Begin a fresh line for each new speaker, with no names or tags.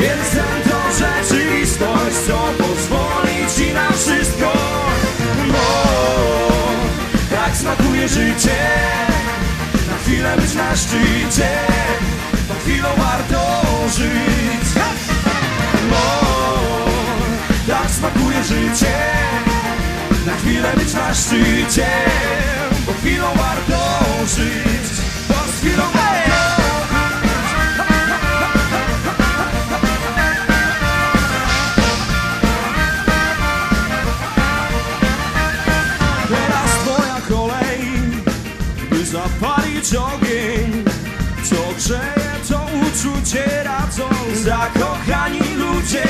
Kiedy sen to rzeczywistość Co pozwoli ci na wszystko. Bo tak smakuje życie. Na chwilę być na szczycie. Tą chwilą warto żyć. Bo tak smakuje życie. Na chwilę być na szczycie. Bo chwilą warto zapalić ogień. Co grzeje to uczucie radzą. Zakochani ludzie